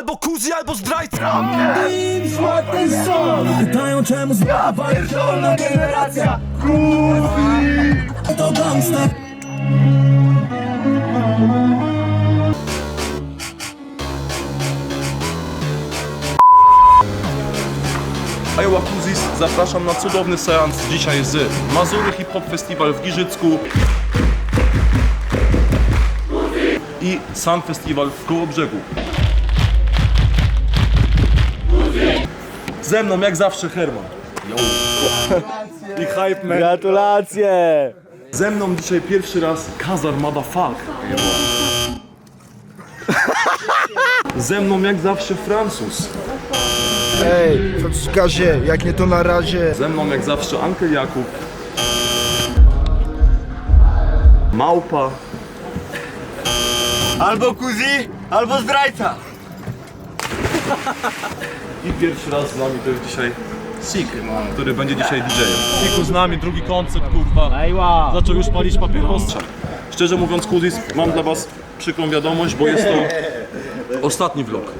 Albo kuzi, albo zdrajca. Pytają czemu znowu pierdolna generacja. Kurwi To gangsta Iowa Kuzis, zapraszam na cudowny seans. Dzisiaj z Mazury Hip Hop Festival w Giżycku. I Sun Festival w Kołobrzegu. Ze mną jak zawsze Herman. I Hype Man. Gratulacje! Ze mną dzisiaj pierwszy raz Kazar Motherfuck. Ze mną jak zawsze Francuz. Ej, co w gazie, jak nie to na razie Ze mną jak zawsze Ankel Jakub. Małpa. Albo kuzi, albo zdrajca! I pierwszy raz z nami to jest dzisiaj Sik, który będzie dzisiaj DJ-em. Siku z nami, drugi koncert, kurwa. Zaczął już palić papierosa. Szczerze mówiąc, Kudis, mam dla was przykrą wiadomość, bo jest to ostatni vlog.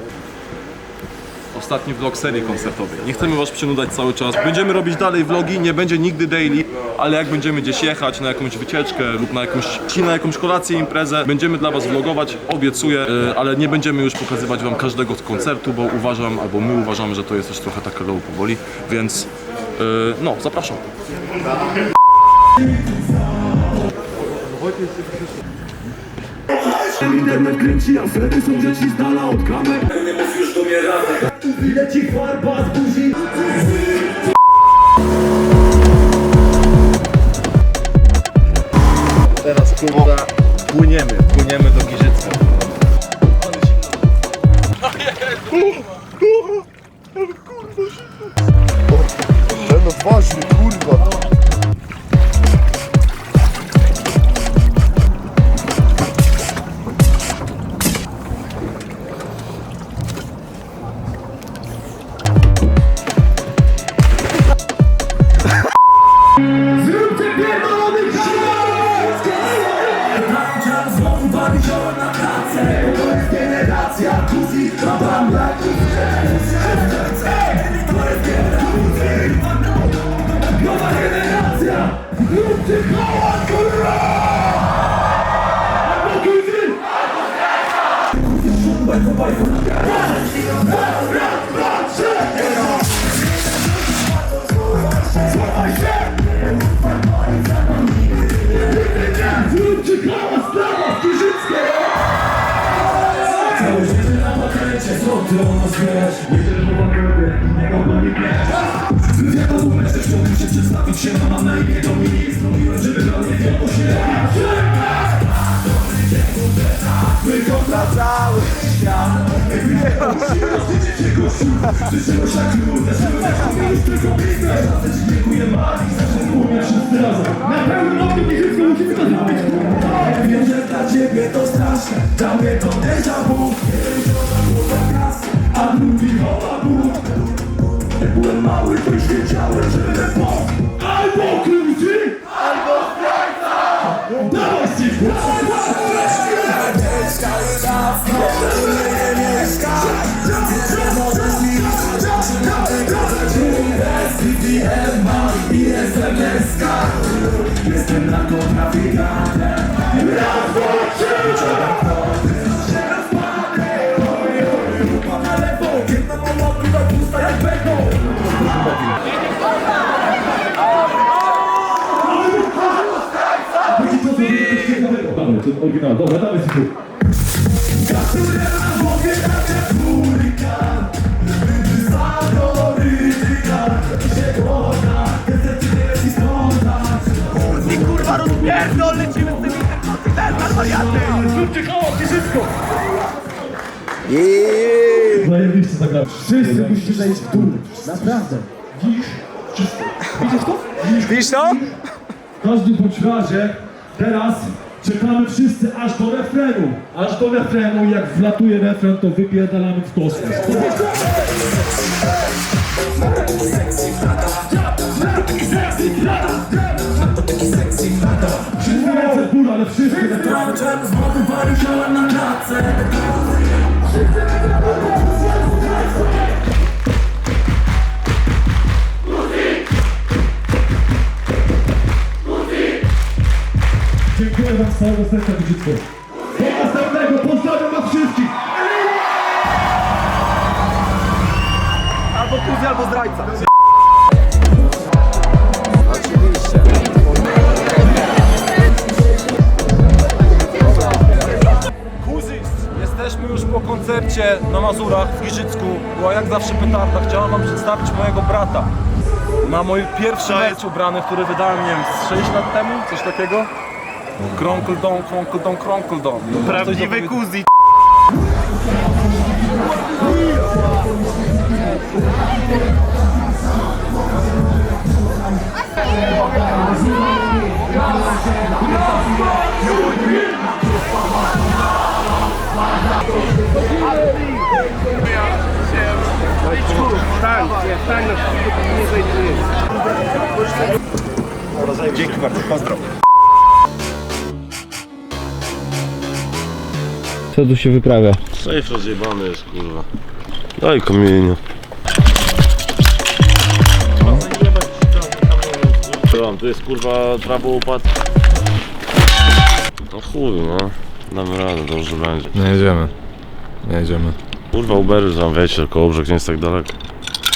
Ostatni vlog serii koncertowej. Nie chcemy was przynudzać cały czas. Będziemy robić dalej vlogi, nie będzie nigdy daily, ale jak będziemy gdzieś jechać na jakąś wycieczkę lub na jakąś, czy na jakąś kolację, imprezę, będziemy dla was vlogować, obiecuję, yy, ale nie będziemy już pokazywać wam każdego z koncertu, bo uważam, albo my uważamy, że to jest już trochę takie low powoli, więc yy, no, zapraszam. Internet kręci afery, są dzieci z dala od kamer Nie rada Leci farba z buzi. Teraz kurwa płyniemy, płyniemy do Giżycka. Ten odważny, kurwa świat Rozliczycie gościu, jak lód Zaczynamy już tylko biznes Dziękuję Mari, zawsze mówię wszyscy razem Na pełnym ogniu Giżycko musimy to zrobić Wiem, że dla ciebie to straszne Dla mnie to déjà vu A mówi hola Bóg Jak byłem mały, to już że będę Albo kluczy, albo zdrajca Dawaj się, Jestem narkotrafigantem Raz, dwa, trzy Na lewo, jedna mała druga pusta jak beko Dawaj, to oryginał, dobra, dawaj się kurwa rozpierdol, lecimy z tymi interkontynental wariaty Zróbcie hałas, wszystko Zajebiście zagrałem. Wszyscy musicie zejść w dół. Naprawdę. Dziś. Wszystko. Widzisz to? Widzisz to? W każdym bądź razie teraz czekamy wszyscy aż do refrenu. Aż do refrenu i jak wlatuje refren, to wypierdalamy w kosmos lata Wszystko razem ból, ale wszyscy tak Traczem z boku paru na klatce Dziękuję Wam z całego serca, Widzicie. Do następnego, pozdrawiam Was wszystkich! Albo kuzi, albo zdrajca. Koncercie na Mazurach w Giżycku. Była jak zawsze petarda. Chciałem wam przedstawić mojego brata. Na mój pierwszy mecz ubrany, który wydałem, nie wiem, z 6 lat temu, coś takiego. Kronkledon, kronkledon, kronkledon. Prawdziwy kuzi. Dzięki bardzo, pozdro. Co tu się wyprawia? Safe rozjebany jest kurwa. Daj kamienia. Tam, tu jest kurwa prawo upadł. No chuj no. Damy radę, dobrze będzie. Nie jedziemy. Nie jedziemy. Kurwa Ubery tam wiecie, Kołobrzeg nie jest tak daleko.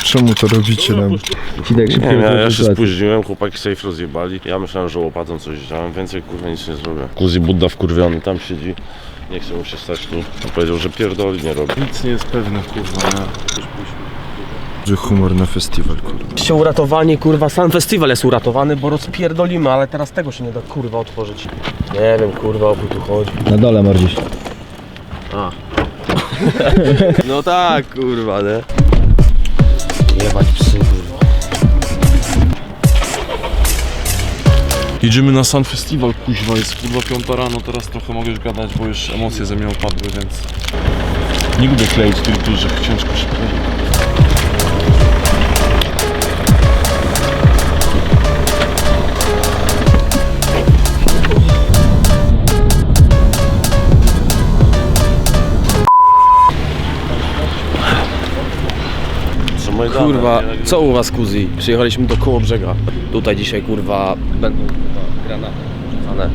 Czemu to robicie nam? Sidek Nie szybko ja, ja się spóźniłem, chłopaki safe rozjebali. Ja myślałem, że łopatą coś działałem, więcej kurwa nic nie zrobię. Kuzi Budda wkurwiony tam siedzi. Nie chce mu się stać tu. On powiedział, że pierdoli nie robi. Nic nie jest pewne, kurwa. Że humor na festiwal, kurwa. się uratowani, kurwa, sam festiwal jest uratowany, bo rozpierdolimy, ale teraz tego się nie da, kurwa, otworzyć. Nie wiem, kurwa, o co tu chodzi. Na dole mordzisz. No tak, kurwa, nie? Jebać psy. Jedziemy na Sun Festival, kuźwa, jest kurwa piąta rano, teraz trochę mogę już gadać, bo już emocje ze mnie opadły, więc... Nie lubię kleić tych dużych, ciężko się klei. Kurwa, nie? co u was, kuzi? Przyjechaliśmy do Kołobrzega. Tutaj dzisiaj, kurwa, będą kurwa, granaty rzucane.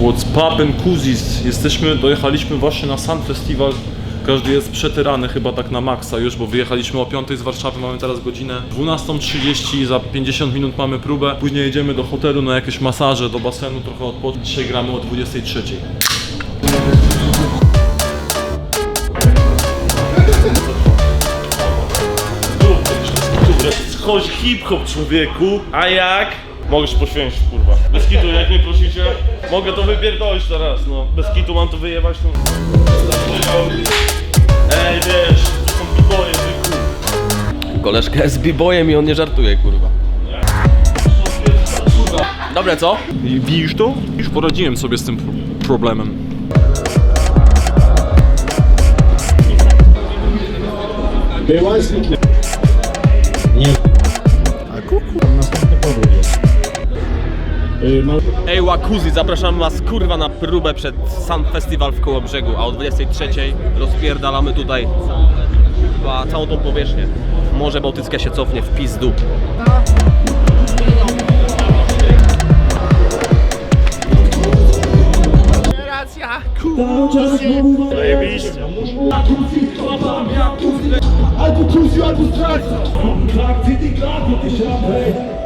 What's poppin' kuzis? Jesteśmy, dojechaliśmy właśnie na Sun Festival. Każdy jest przetyrany chyba tak na maksa już, bo wyjechaliśmy o 5 z Warszawy, mamy teraz godzinę 12.30, za 50 minut mamy próbę. Później jedziemy do hotelu na jakieś masaże, do basenu, trochę odpocząć. Dzisiaj gramy o 23. Chodź hip-hop człowieku, a jak? Możesz poświęcić kurwa. Bez kitu, jak mnie prosicie, mogę to wypierdolić teraz, no. Bez kitu mam to wyjebać, no. Ej, wiesz, to są biboje. Koleżka jest b-boyem i on nie żartuje, kurwa. Dobre, co? Widzisz to? Już poradziłem sobie z tym pro- problemem. Ej, Łakuzi, zapraszam was, kurwa, na próbę przed Sun Festival w Kołobrzegu, a o 23 rozpierdalamy tutaj chyba całą tą powierzchnię. Morze Bałtyckie się cofnie w pizdu. Albo kuzi, albo ty, ty, ty rapej!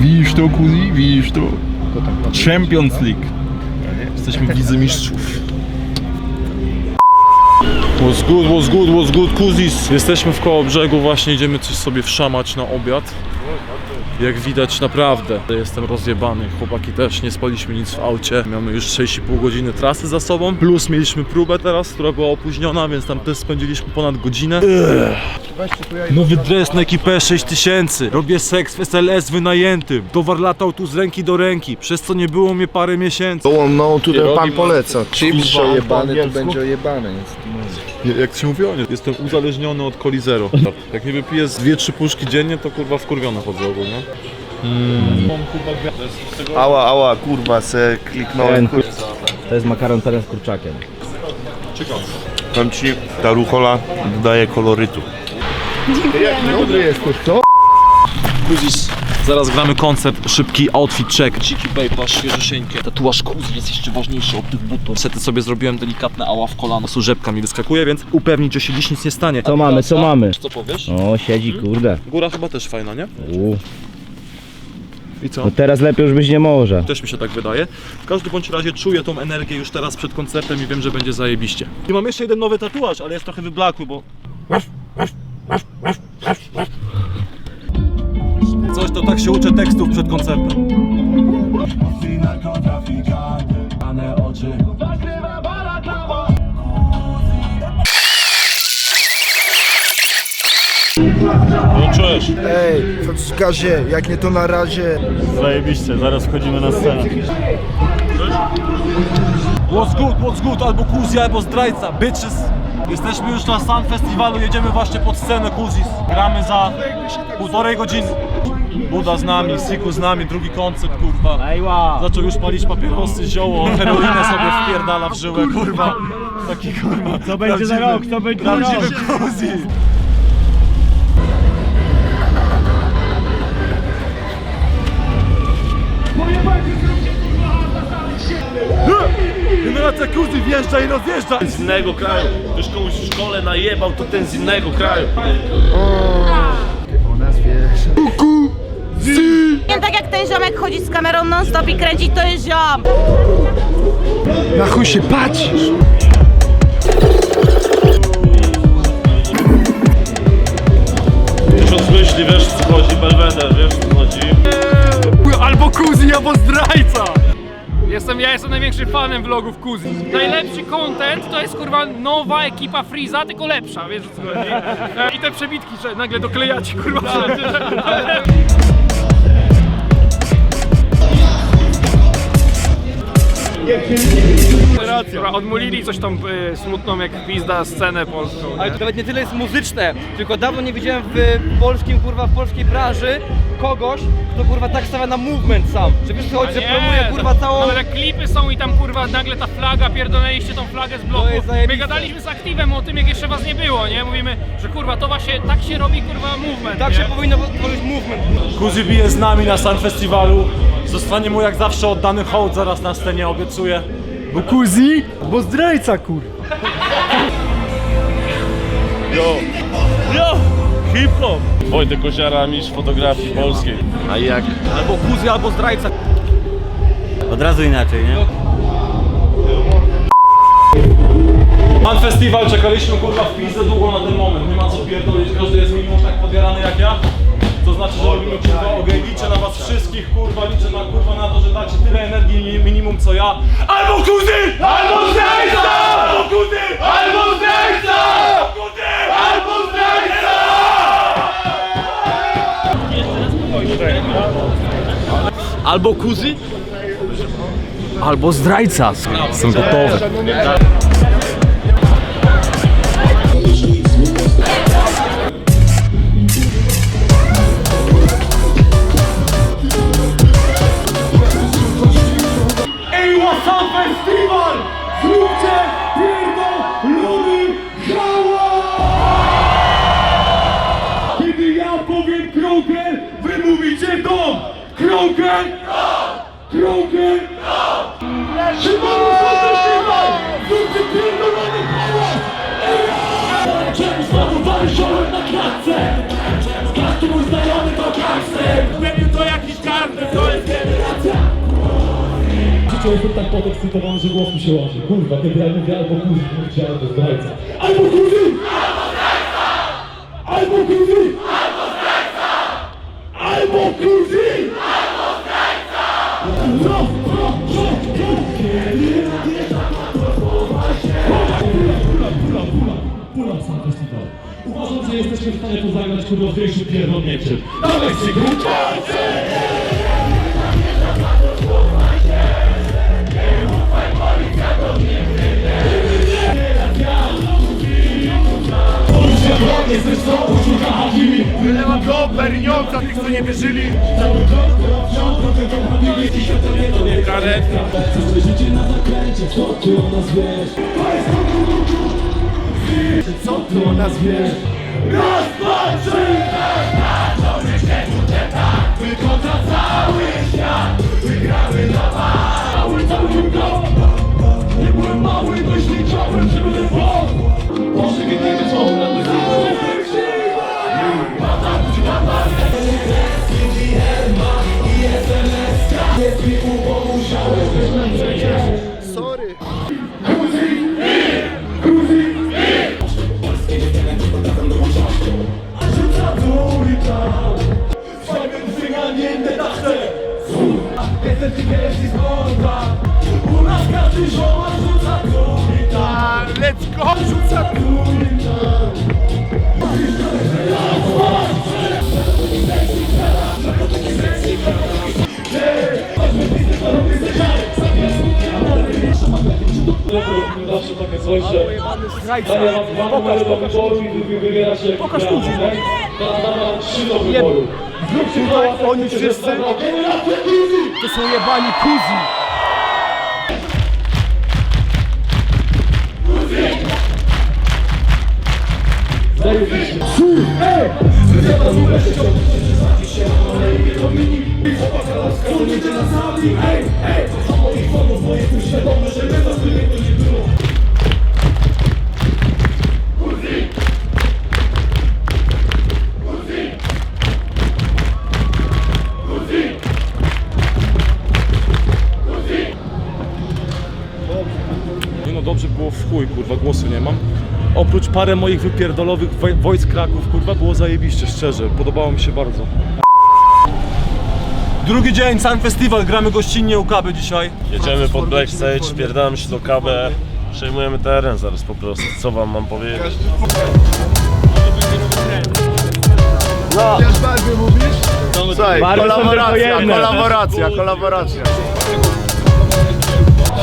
Widzisz to, Kuzi? Widzisz to? Champions League. Jesteśmy wicemistrzów. Was good, was good, was good, Kuzis. Jesteśmy w koło brzegu, właśnie idziemy coś sobie wszamać na obiad. Jak widać naprawdę jestem rozjebany, chłopaki też, nie spaliśmy nic w aucie. Mamy już 6,5 godziny trasy za sobą, plus mieliśmy próbę teraz, która była opóźniona, więc tam też spędziliśmy ponad godzinę. Nowy dres na ekipę 6000. Robię seks w SLS wynajętym. Towar latał tu z ręki do ręki, przez co nie było mnie parę miesięcy. O, no tutaj pan poleca. Chips ojebany, to będzie ojebany. Jest. Jak to się mówiło? Nie. Jestem uzależniony od Coli Zero. Jak nie wypiję z 2-3 puszki dziennie, to kurwa wkurwiony chodzę ogólnie. Ała, ała, kurwa, se kliknąłem. Ten, to jest makaron teraz z kurczakiem. Powiem ci, ta ruchola dodaje kolorytu. Dobry jesteś, co? Kuzis. Zaraz gramy koncert, szybki outfit check. Ciki babe, świeżosieńkie. Tatuaż kuzi jest jeszcze ważniejszy od tych butów. Niestety sobie zrobiłem delikatne ała w kolano, służebka mi wyskakuje, więc upewnić, że się dziś nic nie stanie. Co mamy, co mamy? Co powiesz? O, siedzi, kurde. Góra chyba też fajna, nie? U. I co? No teraz lepiej już być nie może. Też mi się tak wydaje. W każdym bądź razie czuję tą energię już teraz przed koncertem i wiem, że będzie zajebiście. I mam jeszcze jeden nowy tatuaż, ale jest trochę wyblakły, bo... Coś to tak się uczę tekstów przed koncertem. Włączyłeś? Ej, Franciszkazie, jak nie to na razie. Zajebiście, zaraz wchodzimy na scenę. What's good, what's good, albo Kuzja, albo zdrajca, bitches. Jesteśmy już na Sun Festiwalu, jedziemy właśnie pod scenę Kuzis. Gramy za półtorej godziny. Buda z nami, Siku z nami, drugi koncert, kurwa. Zaczął już palić papierosy, zioło, heroinę sobie wpierdala w żyłę, kurwa. Taki kurwa. Co będzie za rok, co będzie Prawdziwy Kuzis. Generacja Kuzi wjeżdża i rozjeżdża. Z innego kraju. Ktoś komuś w szkole najebał, to ten z innego kraju. Jak ten ziomek chodzi z kamerą non stop i kręci, to jest ziom. Na chuj się patrzysz. Ksiądz myśli, wiesz co chodzi, Belweder, wiesz co chodzi. Albo Kuzi, albo zdrajca! Jestem, ja jestem największym fanem vlogów Kuzi. Najlepszy content to jest kurwa nowa ekipa Freeza, tylko lepsza, wiesz o co chodzi? E, I te przebitki, że nagle doklejacie kurwa Kurwa, Odmulili coś tam y, smutną jak pizda scenę polską. Ale to nawet nie tyle jest muzyczne, tylko dawno nie widziałem w polskim, kurwa, w polskiej branży kogoś, kto kurwa tak stawia na movement sam. Że wiesz co chodzi, że promuje kurwa całą... Ale klipy są i tam kurwa nagle ta flaga, pierdoleliście tą flagę z bloku. jest My gadaliśmy z Aktywem o tym, jak jeszcze was nie było, nie? Mówimy, że kurwa to właśnie tak się robi kurwa movement, Tak nie? się powinno tworzyć movement. Kuzi bije z nami na Sun Festiwalu. Zostanie mu jak zawsze oddany hołd zaraz na scenie, obiecuję. Bo Kuzi, bo zdrajca kur. Hip-hop! Wojtek Osiara, mistrz fotografii polskiej. A jak? Albo Kuzi, albo zdrajca. Od razu inaczej, nie? Pan Festiwal, czekaliśmy kurwa w pizdę długo na ten moment. Nie ma co pierdolić, każdy jest minimum tak podjarany jak ja. To znaczy, że robimy kurwa ogień. Liczę na was wszystkich, kurwa, liczę na kurwa na to, że dacie tyle energii minimum co ja. Albo Kuzi! Albo zdrajca! Albo Kuzi! Albo zdrajca! Albo Kuzi! Albo zdrajca! Albo Kuzi, albo zdrajca. Jestem gotowy. Życie jestem tak podekscytowany, że głos mi się łazi. Kurwa, kiedy ja mówię albo kuzi, mówicie albo zdrajca. Albo kuzi! Albo zdrajca! Albo zdrajca! Albo kuzi! Albo zdrajca! No, no, no, no. Kiedy Pula, pula, pula, pula, sam festiwal. Uważam, że jesteśmy w stanie to zagrać kurwa w większym pierdolnięciem. Dawaj, Sigurd! Co ty o nas wiesz? Raz, dwa, trzy! My kontra cały świat Wygramy na mały Cały go Nie byłem mały, dość liczyłem, że będę wąt Może kiedy co na to Sorry. Rzuca trójka Fajny dźwiga nie da chcę Jestem ty wiesz i skąda U nas każdy żoła rzuca trójka Let's go! Rzuca trójka Zawsze takie coś, że daję wam dwa numery do wyboru i wy wybieracie Pokaż tu. Teraz dam Zróbcie to, oni wszyscy. To są jebani kuzi. Nie no dobrze było w chuj, kurwa, głosu nie mam. Oprócz parę moich wypierdolowych woj- wojsk Kraków, kurwa, było zajebiście, szczerze. Podobało mi się bardzo. Drugi dzień, sam festiwal, gramy gościnnie u Kaby dzisiaj. Jedziemy pod backstage, spierdamy się do KB, przejmujemy teren zaraz po prostu. Co wam mam powiedzieć? Mówisz? Słuchaj, kolaboracja, kolaboracja, kolaboracja.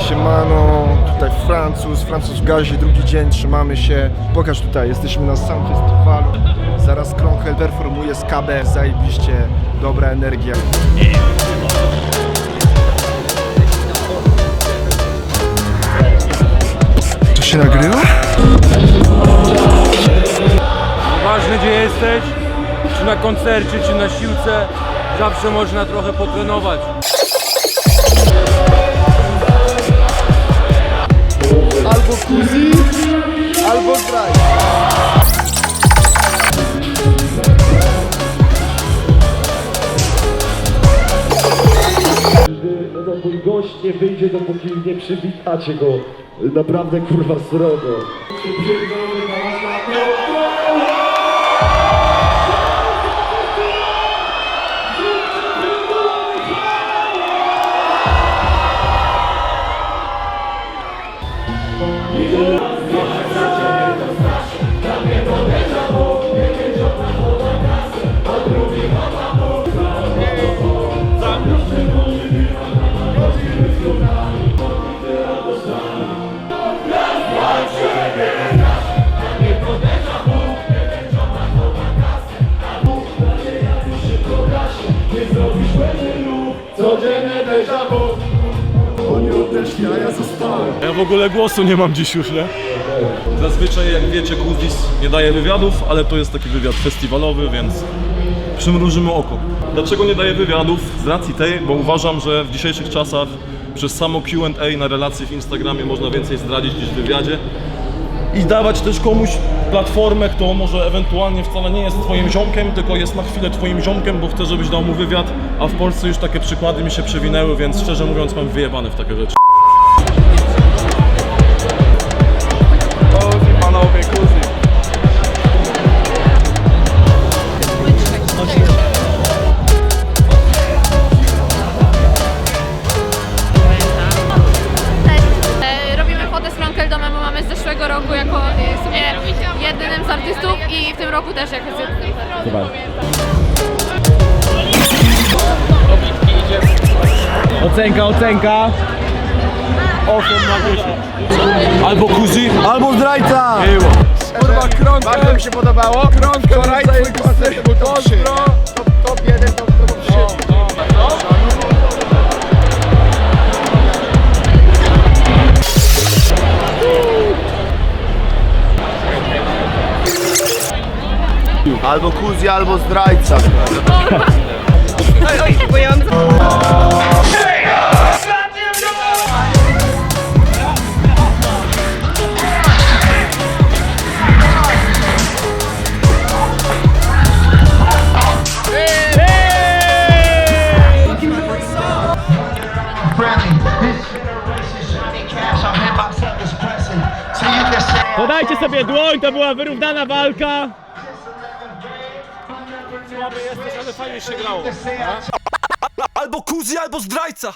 Siemano, tutaj Francuz, Francuz w gazie, drugi dzień, trzymamy się. Pokaż tutaj, jesteśmy na sam festiwalu. Zaraz Kronkel performuje z KB, zajebiście, dobra energia. To się nagrywa? Ważne gdzie jesteś, czy na koncercie, czy na siłce, zawsze można trochę potrenować. Albo Kuzi, albo Zdraj. Mój gość nie wyjdzie, dopóki nie przywitacie go naprawdę kurwa srogo. W ogóle głosu nie mam dziś już, nie? Zazwyczaj, jak wiecie, Kuzis nie daje wywiadów, ale to jest taki wywiad festiwalowy, więc przymrużymy oko. Dlaczego nie daję wywiadów? Z racji tej, bo uważam, że w dzisiejszych czasach przez samo Q&A na relacji w Instagramie można więcej zdradzić niż w wywiadzie i dawać też komuś platformę, kto może ewentualnie wcale nie jest twoim ziomkiem, tylko jest na chwilę twoim ziomkiem, bo chce, żebyś dał mu wywiad, a w Polsce już takie przykłady mi się przewinęły, więc szczerze mówiąc mam wyjebane w takie rzeczy. Też jako z jedynym. Ocenka, ocenka. Albo Kuzi, Albo zdrajca! Kurwa, Kronkel. Bardzo mi się podobało. Kronkel, wczoraj koncert był top 3. Top, top 1, top, Albo Kuzi, albo zdrajca. mam... Podajcie sobie dłoń, to była wyrównana walka. Albo kuzi, albo zdrajca!